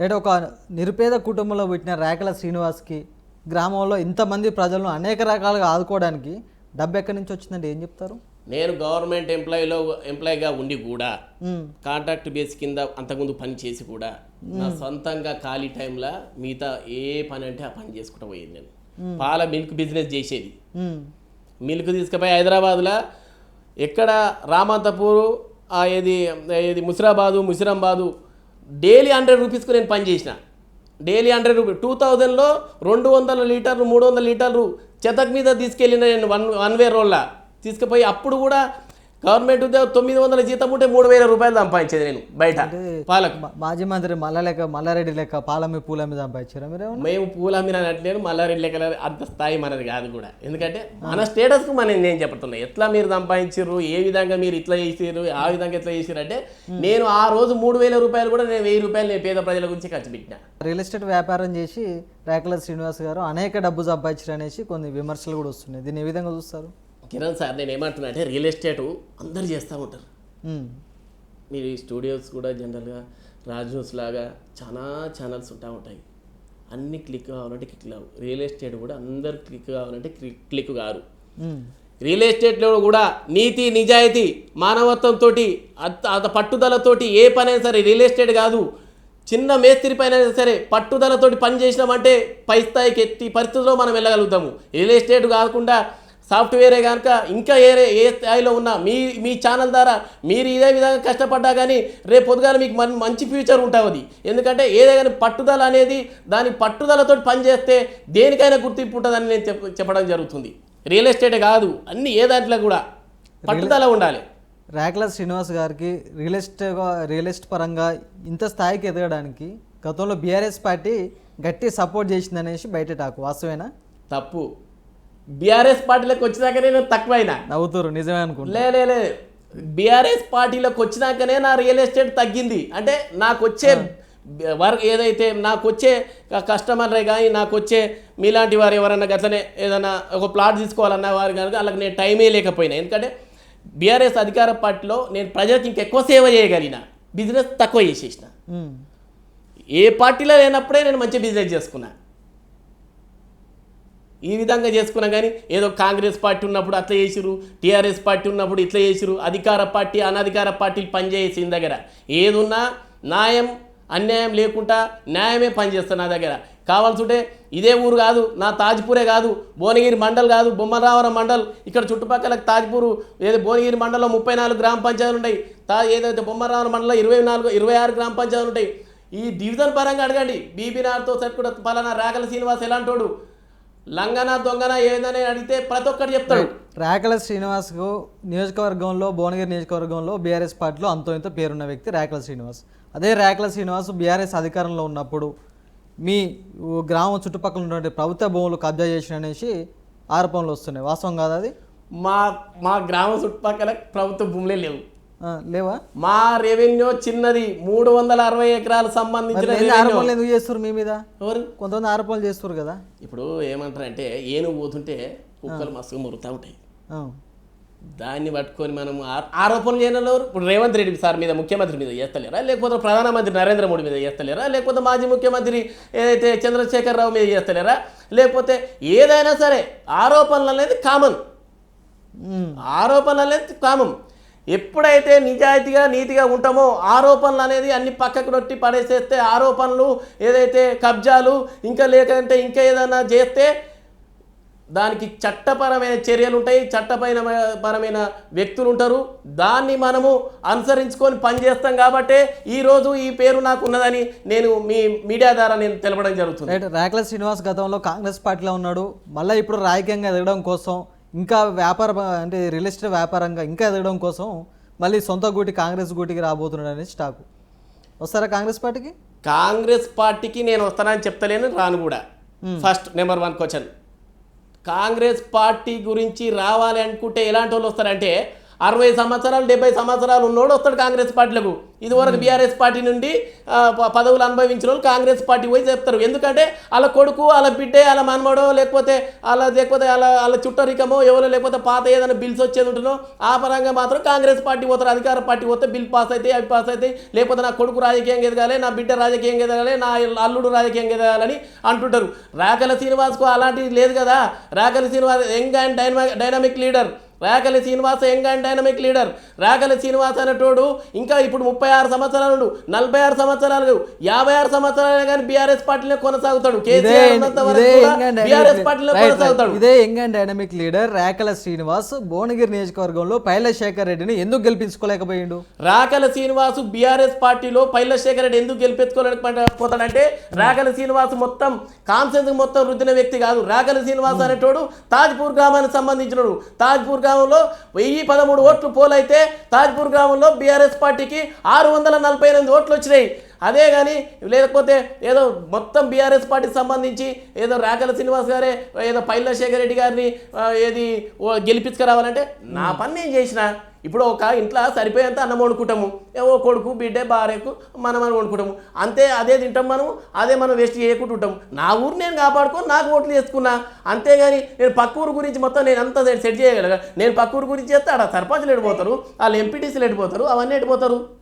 అంటే ఒక నిరుపేద కుటుంబంలో పుట్టిన రేఖల శ్రీనివాస్కి గ్రామంలో ఇంతమంది ప్రజలను అనేక రకాలుగా ఆదుకోవడానికి డబ్బు ఎక్కడి నుంచి వచ్చిందంటే ఏం చెప్తారు? నేను గవర్నమెంట్ ఎంప్లాయీలో ఎంప్లాయీగా ఉండి కూడా కాంట్రాక్ట్ బేస్ కింద అంతకుముందు పని చేసి కూడా నా సొంతంగా ఖాళీ టైంలో మిగతా ఏ పని అంటే ఆ పని చేసుకుంటూ పోయేది నేను. పాల మిల్క్ బిజినెస్ చేసేది. మిల్క్ తీసుకుపోయి హైదరాబాద్లో ఎక్కడ రామంతపూరు ఏది ఏది ముసిరాబాదు ముసిరాబాదు డైలీ హండ్రెడ్ రూపీస్కి నేను పని చేసిన. డైలీ హండ్రెడ్ రూపీస్ టూ థౌజండ్లో రెండు వందల లీటర్లు మూడు వందల లీటర్లు చెతక్ మీద తీసుకెళ్ళిన నేను వన్ వన్ వే రోడ్ల తీసుకుపోయి అప్పుడు కూడా గవర్నమెంట్ ఉద్యోగం తొమ్మిది వందల జీతం ఉంటే మూడు వేల రూపాయలు సంపాదించేది నేను బయట. పాలకు. మాజీ మంత్రి మల్ల లెక్క మల్లారెడ్డి లెక్క పాలమి పూలమి సంపాదించారా మీరు మేము పూల మీద అనట్లేదు మల్లారెడ్డి లెక్కల అంత స్థాయి మనది కాదు కూడా. ఎందుకంటే మన స్టేటస్కు మనం నేను చెప్తున్నా ఎట్లా మీరు సంపాదించారు ఏ విధంగా మీరు ఇట్లా చేసారు ఆ విధంగా ఎట్లా చేసారు అంటే నేను ఆ రోజు మూడు వేల రూపాయలు కూడా నేను వెయ్యి రూపాయలు నేను పేద ప్రజల గురించి ఖర్చు పెట్టిన. రియల్ ఎస్టేట్ వ్యాపారం చేసి రేఖల శ్రీనివాస్ గారు అనేక డబ్బు సంపాదించారు అనేసి కొన్ని విమర్శలు కూడా వస్తున్నాయి. దీన్ని ఏ విధంగా చూస్తారు? కిరణ్ సార్ నేను ఏమంటున్నా అంటే రియల్ ఎస్టేట్ అందరు చేస్తూ ఉంటారు. మీరు ఈ స్టూడియోస్ కూడా జనరల్గా రాజ్ న్యూస్ లాగా చాలా ఛానల్స్ ఉంటా ఉంటాయి. అన్ని క్లిక్ కావాలంటే క్లిక్ కావు. రియల్ ఎస్టేట్ కూడా అందరు క్లిక్ కావాలంటే క్లిక్ క్లిక్ కారు. రియల్ ఎస్టేట్లో కూడా నీతి నిజాయితీ మానవత్వంతో అంత పట్టుదలతోటి ఏ పనైనా సరే రియల్ ఎస్టేట్ కాదు. చిన్న మేస్త్రి పైన సరే పట్టుదలతోటి పని చేసినామంటే పై స్థాయికి ఎత్తి పరిస్థితుల్లో మనం వెళ్ళగలుగుతాము. రియల్ ఎస్టేట్ కాకుండా సాఫ్ట్వేరే కనుక ఇంకా ఏ ఏ స్థాయిలో ఉన్నా మీ మీ ఛానల్ ద్వారా మీరు ఇదే విధంగా కష్టపడ్డా కానీ రేపు పొద్దుగాల మీకు మన్ మంచి ఫ్యూచర్ ఉంటుంది. ఎందుకంటే ఏదైనా పట్టుదల అనేది దాని పట్టుదలతో పనిచేస్తే దేనికైనా గుర్తింపు ఉంటుందని నేను చెప్ చెప్పడం జరుగుతుంది. రియల్ ఎస్టేటే కాదు అన్ని ఏ దాంట్లో కూడా పట్టుదల ఉండాలి. రేఖల శ్రీనివాస్ గారికి రియల్ ఎస్టేట్ రియల్ ఎస్టేట్ పరంగా ఇంత స్థాయికి ఎదగడానికి గతంలో బీఆర్ఎస్ పార్టీ గట్టి సపోర్ట్ చేసిందనేసి బయట టాకు. వాస్తవేనా? తప్పు. బీఆర్ఎస్ పార్టీలోకి వచ్చినాక నేను తక్కువైనా. నవ్వుతారు నిజమే అనుకుంటా. లే లే లే. బీఆర్ఎస్ పార్టీలోకి వచ్చినాకనే నా రియల్ ఎస్టేట్ తగ్గింది. అంటే నాకు వచ్చే వర్క్ ఏదైతే నాకు వచ్చే కస్టమర్లే కానీ నాకు వచ్చే మీలాంటి వారు ఎవరైనా గట్లనే ఏదైనా ఒక ప్లాట్ తీసుకోవాలన్న వారు కనుక వాళ్ళకి నేను టైమే లేకపోయినా. ఎందుకంటే బీఆర్ఎస్ అధికార పార్టీలో నేను ప్రజలకు ఇంకెక్కువ సేవ చేయగలిగిన. బిజినెస్ తక్కువ చేసేసిన. ఏ పార్టీలో లేనప్పుడే నేను మంచి బిజినెస్ చేసుకున్నా. ఈ విధంగా చేసుకున్నా కానీ ఏదో కాంగ్రెస్ పార్టీ ఉన్నప్పుడు అట్లా చేసిరు టీఆర్ఎస్ పార్టీ ఉన్నప్పుడు ఇట్లా చేసిరు అధికార పార్టీ అనధికార పార్టీలు పనిచేసి దగ్గర. ఏదున్నా న్యాయం అన్యాయం లేకుండా న్యాయమే పనిచేస్తాను నా దగ్గర. కావాల్సి ఉంటే ఇదే ఊరు కాదు నా తాజ్పూరే కాదు భువనగిరి మండల్ కాదు బొమ్మరావరం మండల్. ఇక్కడ చుట్టుపక్కల తాజ్పూరు ఏదో భువనగిరి మండలంలో ముప్పై నాలుగు గ్రామ పంచాయతీలు ఉంటాయి. తా ఏదైతే బొమ్మరావరం మండలంలో ఇరవై నాలుగు ఇరవై ఆరు గ్రామ పంచాయతీలు ఉంటాయి. ఈ డివిజన్ పరంగా అడగండి. బీబీనార్తో సెట్ కూడా పలానా రాగల శ్రీనివాస్ ఎలాంటోడు? లంగన దొంగన ఏదైనా అడిగితే ప్రతి ఒక్కటి చెప్తాడు. రేఖల శ్రీనివాస్కు నియోజకవర్గంలో భువనగిరి నియోజకవర్గంలో బీఆర్ఎస్ పార్టీలో అంతో ఇంత పేరున్న వ్యక్తి రేఖల శ్రీనివాస్. అదే రేఖల శ్రీనివాస్ బీఆర్ఎస్ అధికారంలో ఉన్నప్పుడు మీ గ్రామం చుట్టుపక్కల ఉన్నటువంటి ప్రభుత్వ భూములు కబ్జా చేసిన అనేసి ఆరోపణలు వస్తున్నాయి. వాస్తవం కాదు అది? మా మా గ్రామ చుట్టుపక్కల ప్రభుత్వ భూములే లేవు. లేవా? మా రెవెన్యూ చిన్నది మూడు వందల అరవై ఎకరాలు సంబంధించిన ఆరోపణలు ఎందుకు చేస్తారు మీ మీద? ఎవరు? కొంతమంది ఆరోపణలు చేస్తారు కదా. ఇప్పుడు ఏమంటారంటే ఏనుగు పోతుంటే కుక్కలు మస్తుగా మురుగుతూ ఉంటాయి. దాన్ని పట్టుకొని మనం ఆరోపణలు చేయడంలో? ఇప్పుడు రేవంత్ రెడ్డి సార్ మీద ముఖ్యమంత్రి మీద చేస్తలేరా? లేకపోతే ప్రధానమంత్రి నరేంద్ర మోడీ మీద చేస్తలేరా? లేకపోతే మాజీ ముఖ్యమంత్రి ఏదైతే చంద్రశేఖర్ రావు మీద చేస్తలేరా? లేకపోతే ఏదైనా సరే ఆరోపణలు అనేది కామన్ ఆరోపణలు అనేది కామం ఎప్పుడైతే నిజాయితీగా నీతిగా ఉంటామో ఆరోపణలు అనేది అన్ని పక్కకు నొట్టి పడేసేస్తే ఆరోపణలు ఏదైతే కబ్జాలు ఇంకా లేకంటే ఇంకా ఏదైనా చేస్తే దానికి చట్టపరమైన చర్యలు ఉంటాయి చట్టపైన పరమైన వ్యక్తులు ఉంటారు. దాన్ని మనము అనుసరించుకొని పనిచేస్తాం కాబట్టే ఈరోజు ఈ పేరు నాకు ఉన్నదని నేను మీ మీడియా ద్వారా నేను తెలపడం జరుగుతుంది. రైట్ శ్రీనివాస్ గతంలో కాంగ్రెస్ పార్టీలో ఉన్నాడు. మళ్ళీ ఇప్పుడు రాజకీయంగా ఎదగడం కోసం ఇంకా వ్యాపార అంటే రియల్ ఎస్టేట్ వ్యాపారంగా ఇంకా ఎదగడం కోసం మళ్ళీ సొంత గూటి కాంగ్రెస్ గూటికి రాబోతున్నాడు అనేది స్టాకు. వస్తారా కాంగ్రెస్ పార్టీకి? కాంగ్రెస్ పార్టీకి నేను వస్తానని చెప్తలేను రాను కూడా. First number one question Congress party గురించి రావాలి అనుకుంటే ఎలాంటి వాళ్ళు వస్తారంటే అరవై సంవత్సరాలు డెబ్బై సంవత్సరాలు ఉన్నోడు వస్తాడు కాంగ్రెస్ పార్టీలకు. ఇదివరకు బీఆర్ఎస్ పార్టీ నుండి ప- పదవులు అనుభవించిన వాళ్ళు కాంగ్రెస్ పార్టీ పోయి చెప్తారు. ఎందుకంటే వాళ్ళ కొడుకు వాళ్ళ బిడ్డే వాళ్ళ మనమడో లేకపోతే వాళ్ళ లేకపోతే వాళ్ళ వాళ్ళ చుట్టరికమో ఎవరో లేకపోతే పాత ఏదైనా బిల్స్ వచ్చేది ఉంటుందో ఆ పరంగా మాత్రం కాంగ్రెస్ పార్టీ పోతారు. అధికార పార్టీ పోతే బిల్ పాస్ అయితే అవి పాస్ అవుతాయి లేకపోతే నా కొడుకు రాజకీయంగా ఎదగాలి నా బిడ్డ రాజకీయంగా ఎదగాలి నా అల్లుడు రాజకీయంగా ఎదగాలని అంటుంటారు. రాకల శ్రీనివాస్కు అలాంటిది లేదు కదా. Rakala Srinivas young and dynamic dynamic leader. Rakali Srinivasa young and dynamic leader. Rakali Srinivasa అనేటోడు ఇంకా ఇప్పుడు ముప్పై ఆరు సంవత్సరాలు నలభై ఆరు సంవత్సరాలు యాభై ఆరు సంవత్సరాలు కానీ బీఆర్ఎస్ పార్టీలో కొనసాగుతాడు. బీఆర్ఎస్ పార్టీలో డైనమిక్ కొనసాగుతాడు. ఇదే young and dynamic leader Rekala Srinivas Bhuvanagiri నియోజకవర్గంలో పైల శేఖర్ రెడ్డిని ఎందుకు గెలిపించుకోలేకపోయిండు? రాకల శ్రీనివాసు బీఆర్ఎస్ పార్టీలో పైలశేఖర రెడ్డి ఎందుకు గెలిపించుకోలేకపోతాడంటే రాకల శ్రీనివాస్ మొత్తం కాన్సెన్స్ మొత్తం రుద్దిన వ్యక్తి కాదు. రాకల శ్రీనివాస్ అనేటోడు తాజ్పూర్ గ్రామానికి సంబంధించినోడు. తాజ్పూర్ గ్రామంలో వెయ్యి పదమూడు ఓట్లు పోలైతే తాజ్పూర్ గ్రామంలో బీఆర్ఎస్ పార్టీకి ఆరు వందల నలభై ఎనిమిది ఓట్లు వచ్చినాయి. అదే కానీ లేకపోతే ఏదో మొత్తం బీఆర్ఎస్ పార్టీకి సంబంధించి ఏదో రాకల శ్రీనివాస్ గారే ఏదో పైలశేఖర్ రెడ్డి గారిని ఏది గెలిపించుకురావాలంటే నా పని నేను చేసిన. ఇప్పుడు ఒక ఇంట్లో సరిపోయేంత అన్నం వండుకుంటాము. ఏవో కొడుకు బిడ్డ భార్యకు మనం అని వండుకుంటాము. అంతే అదే తింటాం మనం అదే మనం వేస్ట్ చేయకుండా ఉంటాం. నా ఊరు నేను కాపాడుకొని నాకు ఓట్లు చేసుకున్నా అంతేగాని నేను పక్క ఊరు గురించి మొత్తం నేను అంతా సెట్ చేయగలగా? నేను పక్క ఊరు గురించి చేస్తే ఆడ సర్పంచ్లు ఎడిపోతారు వాళ్ళు ఎంపీటీసీలు ఎడిపోతారు అవన్నీ ఎడిపోతారు